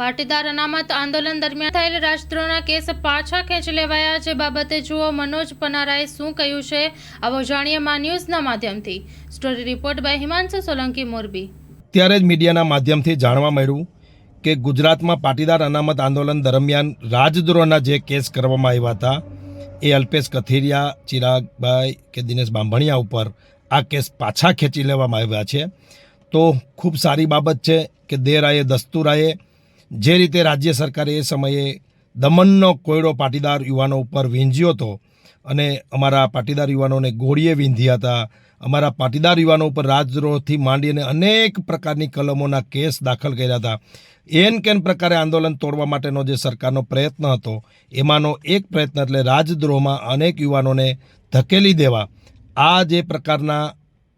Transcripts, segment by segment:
પાટીદાર અનામત આંદોલન દરમિયાન થયેલ રાજદ્રોહના કેસ પાછા ખેંચી લેવાયા જે બાબતે જુઓ મનોજ પનારાએ શું કહ્યું છે આવો જાણીએ મા ન્યૂઝના માધ્યમથી. Story report by Himanshu Solanki, Morbi. ત્યારે જ મીડિયાના માધ્યમથી જાણવા મળ્યું કે ગુજરાતમાં પાટીદાર અનામત આંદોલન દરમિયાન રાજદ્રોહના જે કેસ કરવામાં આવ્યા હતા, એ અલ્પેશ કથિરિયા, ચિરાગભાઈ કે દિનેશ બાંભણિયા ઉપર આ કેસ પાછા ખેંચી લેવામાં આવ્યા છે. તો ખૂબ સારી બાબત છે કે દેરાએ, દસ્તુરાએ જે રીતે રાજ્ય સરકારે એ સમયે દમનનો કોયડો પાટીદાર યુવાનો ઉપર વીંઝ્યો હતો અને અમારા પાટીદાર યુવાનોને ગોળીએ વીંધ્યા હતા, અમારા પાટીદાર યુવાનો ઉપર રાજદ્રોહથી માંડીને અનેક પ્રકારની કલમોના કેસ દાખલ કર્યા હતા. એન કેન પ્રકારે આંદોલન તોડવા માટેનો જે સરકારનો પ્રયત્ન હતો, એમાંનો એક પ્રયત્ન એટલે રાજદ્રોહમાં અનેક યુવાનોને ધકેલી દેવા. આ જે પ્રકારના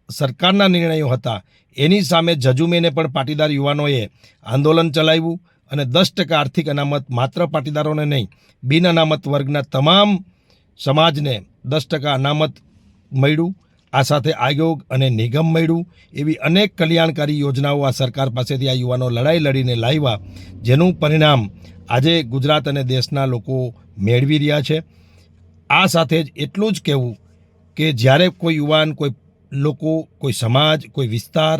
સરકારના નિર્ણયો હતા, એની સામે જજુમેને પણ પાટીદાર યુવાનોએ આંદોલન ચલાવ્યું. અને દસ ટકા આર્થિક અનામત માત્ર પાટીદારોને નહીં, બિન અનામત વર્ગના તમામ સમાજને દસ ટકા અનામત મળ્યું. આ સાથે આયોગ અને નિગમ મળ્યું. એવી અનેક કલ્યાણકારી યોજનાઓ આ સરકાર પાસેથી આ યુવાનો લડાઈ લડીને લાવ્યા, જેનું પરિણામ આજે ગુજરાત અને દેશના લોકો મેળવી રહ્યા છે. આ સાથે જ એટલું જ કહેવું કે જ્યારે કોઈ યુવાન, કોઈ લોકો, કોઈ સમાજ, કોઈ વિસ્તાર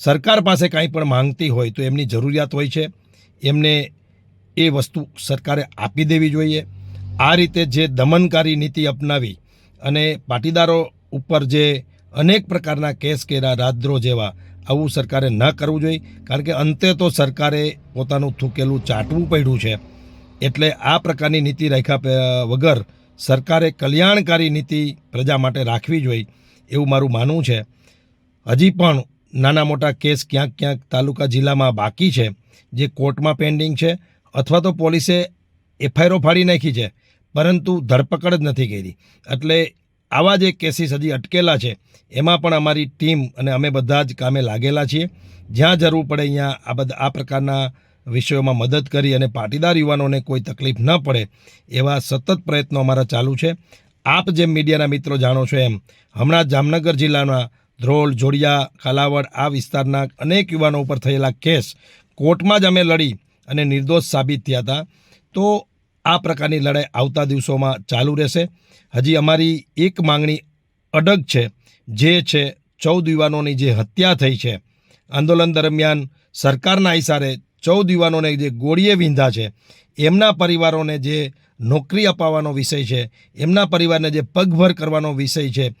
સરકાર પાસે કાંઈ પણ માંગતી હોય તો એમની જરૂરિયાત હોય છે. એમને એ વસ્તુ સરકારે આપી દેવી જોઈએ. આ રીતે જે દમનકારી નીતિ અપનાવી અને પાટીદારો ઉપર જે અનેક પ્રકારના કેસ કર્યા રાજદ્રોહ જેવા, આવું સરકારે ન કરવું જોઈએ. કારણ કે અંતે તો સરકારે પોતાનું થૂકેલું ચાટવું પડ્યું છે. એટલે આ પ્રકારની નીતિ રાખ્યા વગર સરકારે કલ્યાણકારી નીતિ પ્રજા માટે રાખવી જોઈએ એવું મારું માનવું છે. હજી પણ નાના મોટા કેસ ક્યાંક ક્યાંક તાલુકા જિલ્લામાં બાકી છે. જે કોર્ટમાં પેન્ડિંગ છે, અથવા તો પોલીસે એફઆઈઆરો ફાડી નાખી છે, પરંતુ ધરપકડ જ નથી કરી. એટલે આવા જે કેસીસ હજી અટકેલા છે, એમાં પણ અમારી ટીમ અને અમે બધા જ કામે લાગેલા છીએ. જ્યાં જરૂર પડે અહીંયા આ બધા, આ પ્રકારના વિષયોમાં મદદ કરી અને પાટીદાર યુવાનોને કોઈ તકલીફ ન પડે, એવા સતત પ્રયત્નો અમારા ચાલુ છે. આપ જેમ મીડિયાના મિત્રો જાણો છો એમ, હમણાં જામનગર જિલ્લાના ધ્રોલ, જોડિયા કાલાવડ આ વિસ્તારના અનેક યુવાનો ઉપર થયેલા કેસ કોર્ટમાં જ અમે લડી અને નિર્દોષ સાબિત થયા હતા. તો આ પ્રકારની લડાઈ આવતા દિવસોમાં ચાલુ રહેશે. હજી અમારી એક માંગણી અડગ છે. જે છે, ચૌદ યુવાનોની જે હત્યા થઈ છે. આંદોલન દરમિયાન સરકારના ઇશારે ચૌદ યુવાનોને જે ગોળીએ વિંધા છે, એમના પરિવારોને જે નોકરી અપાવવાનો વિષય છે, એમના પરિવારને જે પગભર કરવાનો વિષય છે,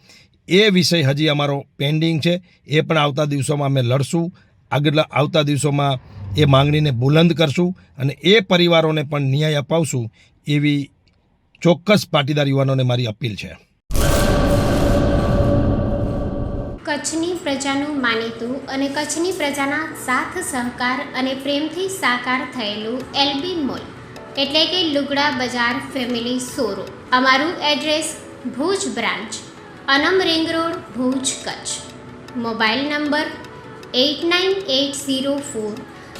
એ વિષય હજી અમારો પેન્ડિંગ છે. એ પણ આવતા દિવસોમાં અમે લડશું. આગળ આવતા દિવસોમાં એ માંગણીને બુલંદ કરશું અને એ પરિવારોને પણ ન્યાય અપાવશું એવી ચોક્કસ પાટીદાર યુવાનોને મારી અપીલ છે. કચ્છની પ્રજાનું માનીતું અને કચ્છની પ્રજાના સાથ, સહકાર અને પ્રેમથી સાકાર થયેલું એલબી મોલ, એટલે કે લુગડા બજાર ફેમિલી સોરો અમારું address Bhuj branch, Anam ring road, Bhuj Kutch. Mobile number eight nine eight zero four